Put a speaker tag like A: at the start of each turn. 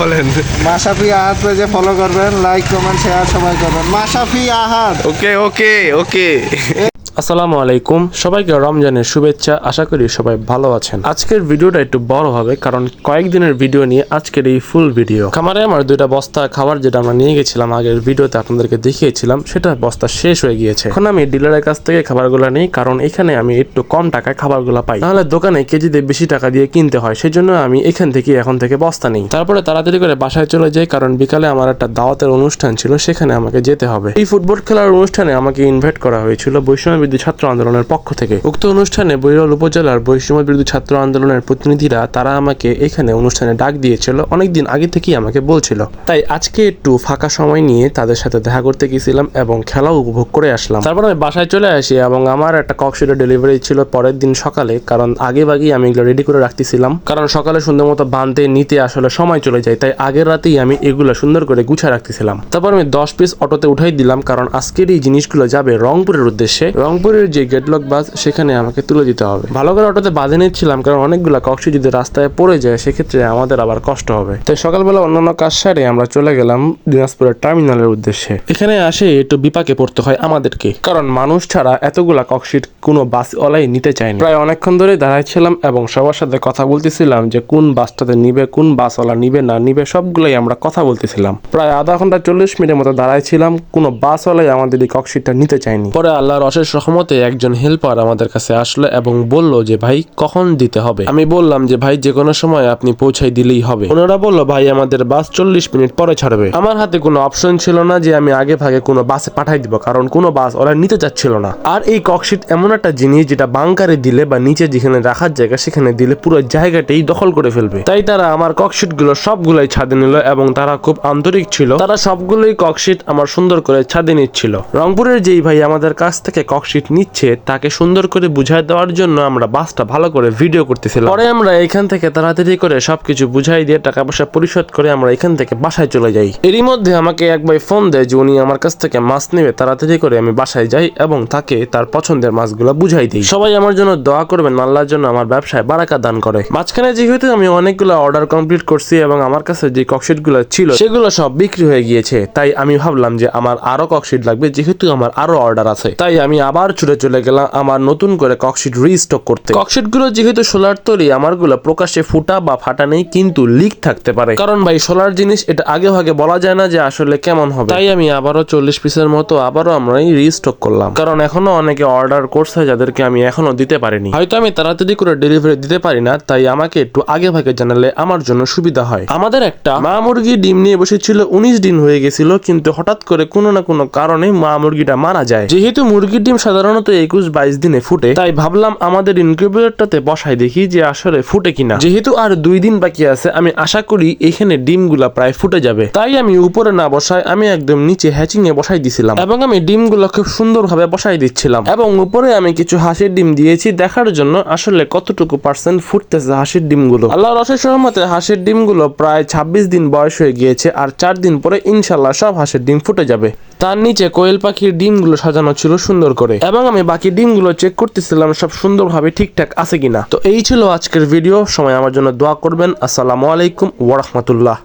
A: বলেন।
B: মাসাফি আহাত পেজে ফলো করবেন লাইক কমেন্ট শেয়ার সবাই করবেন। মাসাফি আহাদ।
A: ওকে ওকে ওকে
C: আসসালামু আলাইকুম। সবাইকে রমজানের শুভেচ্ছা। আশা করি সবাই ভালো আছেন। আজকের ভিডিওটা একটু বড় হবে, কারণ কয়েকদিনের ভিডিও নিয়ে আজকের এই ফুল ভিডিও খামারে আমার দুইটা বস্তা খাবার যেটা আমরা নিয়ে গেছিলাম, আগের ভিডিওতে আপনাদেরকে দেখিয়েছিলাম, সেটা বস্তা শেষ হয়ে গিয়েছে। এখন আমি ডিলারের কাছ থেকে খাবারগুলো নিই, কারণ এখানে আমি একটু কম টাকায় খাবারগুলো পাই। নাহলে দোকানে কেজিতে বেশি টাকা দিয়ে কিনতে হয় সেই জন্য আমি এখান থেকে এখন থেকে বস্তা নিই। তারপরে তাড়াতাড়ি করে বাসায় চলে যাই, কারণ বিকালে আমার একটা দাওয়াতের অনুষ্ঠান ছিল, সেখানে আমাকে যেতে হবে। এই ফুটবল খেলার অনুষ্ঠানে আমাকে ইনভাইট করা হয়েছিল বৈষম্য বিরোধী ছাত্র আন্দোলনের পক্ষ থেকে। উক্ত অনুষ্ঠানে বৈরল উপজেলার বৈষম্য বিরোধী ছাত্র আন্দোলনের প্রতিনিধিরা, তারা আমাকে এখানে অনুষ্ঠানে ডাক দিয়েছিল, অনেকদিন আগে থেকেই আমাকে বলছিল। তাই আজকে একটু ফাঁকা সময় নিয়ে তাদের সাথে দেখা করতে গেছিলাম এবং খেলাও উপভোগ করে আসলাম। তারপর আমি বাসায় চলে আসি এবং আমার একটা ককশিটের ডেলিভারি ছিল পরের দিন সকালে, কারণ আগে ভাগেই আমি এগুলো রেডি করে রাখতেছিলাম। কারণ সকালে সুন্দর মতো বাঁধতে নিতে আসলে সময় চলে যায়, তাই আগের রাতেই আমি এগুলো সুন্দর করে গুছা রাখতেছিলাম। তারপর আমি দশ পিস অটোতে উঠাই দিলাম, কারণ আজকের এই জিনিসগুলো যাবে রংপুরের উদ্দেশ্যে। রংপুরের যে গেটলক বাস, সেখানে আমাকে তুলে দিতে হবে। ভালো করে অটোতে বাঁধে নিচ্ছিলাম, কারণ অনেকগুলো কক্সি যদি রাস্তায় পড়ে যায়, সেক্ষেত্রে আমাদের আবার কষ্ট হবে। তাই সকালবেলা অন্যান্য কাজ সারে আমরা চলে গেলাম দিনাজপুরের টার্মিনালের উদ্দেশ্যে। এখানে আসে একটু বিপাকে পড়তে হয় আমাদেরকে, কারণ মানুষ ছাড়া এতগুলা ককশিট কোনো বাস ওলাই নিতে চায় না। প্রায় অনেকক্ষণ ধরে দাঁড়াইছিলাম এবং সবার সাথে কথা বলতেছিলাম যে কোন বাসটাতে নিবে, কোন বাসওয়ালা নিবে, না নিবে, সবগুলোই আমরা কথা বলতেছিলাম। প্রায় আধা ঘণ্টা চল্লিশ মিনিটের মতো দাঁড়াইছিলাম, কোনো বাসওয়ালাই আমাদের এই ককশিটটা নিতে চায়নি। পরে আল্লাহর অশেষ রহমতে একজন হেল্পার আমাদের কাছে আসলো এবং বলল যে, ভাই, কখন দিতে হবে? আমি বললাম যে, ভাই যে কোনো সময় আপনি পৌঁছাই দিলেই হবে। ওনারা বলল, ভাই, আমাদের বাস চল্লিশ মিনিট পরে ছাড়বে। আমার হাতে কোনো অপশন ছিল না যে, আমি আগে ভাগে কোনো বাসে পাঠাই দিব, কারণ কোনো বাস ওরা নিতে চাচ্ছিল না। আর এই ককশিট এমন একটা জিনিস যেটা বাংকারে দিলে বা নিচে যেখানে রাখার জায়গা, সেখানে দিলে পুরো জায়গাটাই দখল করে ফেলবে। তাই তারা আমার ককশিটগুলো সবগুলোই ছাদে নিল এবং তারা খুব আন্তরিক ছিল। তারা সবগুলোই ককশিট আমার সুন্দর করে ছাদে নিচ্ছিল। রংপুরের যেই ভাই আমাদের কাছ থেকে ককশিট নিচ্ছে, তাকে সুন্দর করে বুঝাই দেওয়ার জন্য আমরা বাসটা ভালো করে ভিডিও করতেছিলাম। পরে আমরা এখান থেকে তাড়াতাড়ি করে সবকিছু বুঝাই দিয়ে টাকা পয়সা পরিশোধ করে আমরা এখান থেকে বাসায় চলে যাই। এরই মধ্যে আমাকে এক ভাই ফোন দেয় যে, উনি আমার কাছ থেকে মাছ নেবে, তাড়াতাড়ি করে আমি বাসায় যাই এবং তাকে তার পছন্দের মাছগুলো বুঝাই দিই। সবাই আমার জন্য দোয়া করবেন, আল্লাহর জন্য আমার ব্যবসায় বারাকা দান করে। মাঝখানে যেহেতু আমি অনেকগুলো অর্ডার কমপ্লিট করছি এবং আমার কাছে যে ককশিটগুলো ছিল, সেগুলো সব বিক্রি হয়ে গিয়েছে। তাই আমি ভাবলাম যে, আমার আরও ককশিট লাগবে, যেহেতু আমার আরও অর্ডার আছে। তাই আমি আবার ছুটে চলে গেলাম আমার নতুন করে ককশিট রিস্টক করতে। ককশিটগুলো যেহেতু সোলার তৈরি আমারগুলো প্রকাশ্যে ফুটা বা ফাটা নেই, কিন্তু লিক থাকতে পারে। কারণ ভাই, সোলার জিনিস, এটা আগে ভাগে বলা যায় না যে আসলে কেমন হবে। তাই আমি আবারও চল্লিশ পিসের মতো আবারও আমরা রিস্টক করলাম। কারণ এখনও অনেকে অর্ডার করছে যাদেরকে আমি এখনও দিতে পারিনি। হয়তো আমি তাড়াতাড়ি করে ডেলিভারি দিতে পারি না, তাই আমাকে একটু আগে ভাগে জানালে আমার জন্য সুবিধা হয়। আমাদের একটা মা মুরগি ডিম নিয়ে বসেছিল, উনিশ দিন হয়ে গেছিল, কিন্তু হঠাৎ করে কোনো না কোনো কারণে মা মুরগিটা মারা যায়। যেহেতু মুরগির ডিম সাধারণত একুশ বাইশ দিনে ফুটে। তাই ভাবলাম আমাদের ইনকিউবেটরটাতে বসাই দেখি যে আসলে ফুটে কিনা। যেহেতু আর দুই দিন বাকি আছে, আমি আশা করি এখানে ডিমগুলা প্রায় ফুটে যাবে। তাই আমি উপরে না বসাই, আমি একদম নিচে হ্যাচিং এ বসাই দিছিলাম। এবং আমি ডিমগুলো খুব সুন্দরভাবে বসাই দিচ্ছিলাম। এবং উপরে আমি কিছু হাঁসের ডিম দিয়েছি, দেখার জন্য আসলে কতটুকু পার্সেন্ট ফুটতেছে হাঁসের ডিমগুলো। আল্লাহর অশেষ রহমতে হাঁসের ডিমগুলো প্রায় ছাব্বিশ দিন বয়স হয়ে গিয়েছে, আর চার দিন পরে ইনশাল্লাহ সব হাঁসের ডিম ফুটে যাবে। তার নিচে কোয়েল পাখির ডিমগুলো সাজানো ছিল সুন্দর করে। এবং আমি বাকি ডিমগুলো চেক করতেছিলাম, সব সুন্দরভাবে ঠিকঠাক আছে কিনা। তো এই ছিল আজকের ভিডিও সময় আমার জন্য দোয়া করবেন। আসসালামু আলাইকুম ওরহমতুল্লাহ